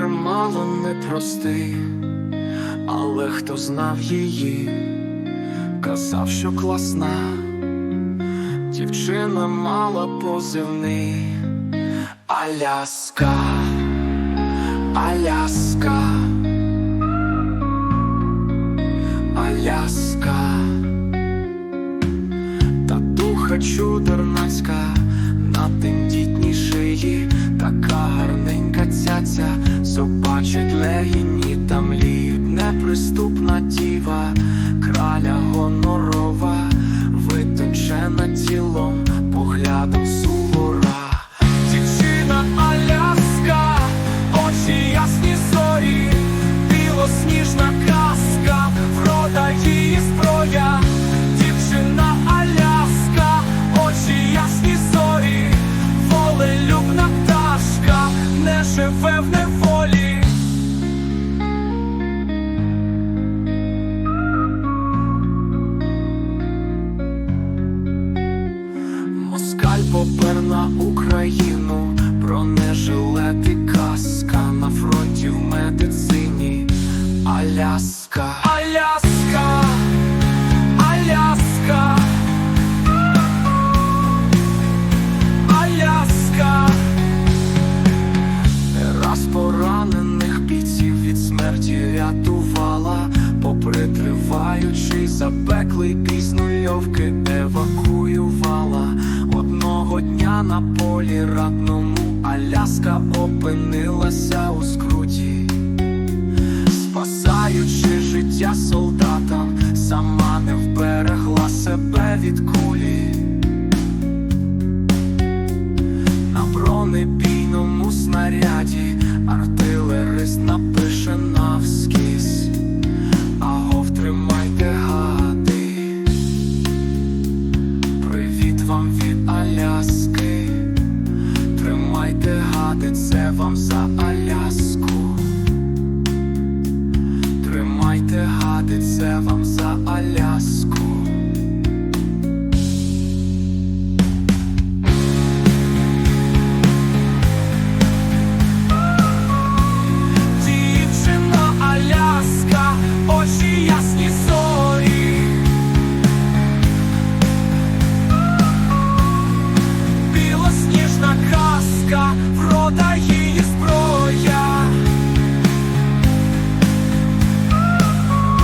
мало непростий, але хто знав її, казав, що класна, дівчина мала позивний Аляска, Аляска, Аляска, татуха чудернацька на тендітній шиї, така гарненька цяця, собачить легіні та мліб, неприступна діва, краля гонорова, витончена тілом, поглядом сувора. Дівчина Аляска, очі ясні зорі, білосніжна казка, врода її зброя. Дівчина Аляска, очі ясні зорі, волелюбна пташка, не живе в неволі. Москаль попер на Україну, бронежилети казка на фронті в медицині. Аляска, Аляска, Аляска, Аляска, Не раз поранених бійців від смерті рятувала, попри триваючий запеклий бій з нульовки евакуювала. Одного дня на полі ратному Аляска опинилася у скруті, спасаючи життя солдатам, сама не вберегла себе від кулі. На бронебійному снаряді вам за Аляску. Тримайте гади, це вам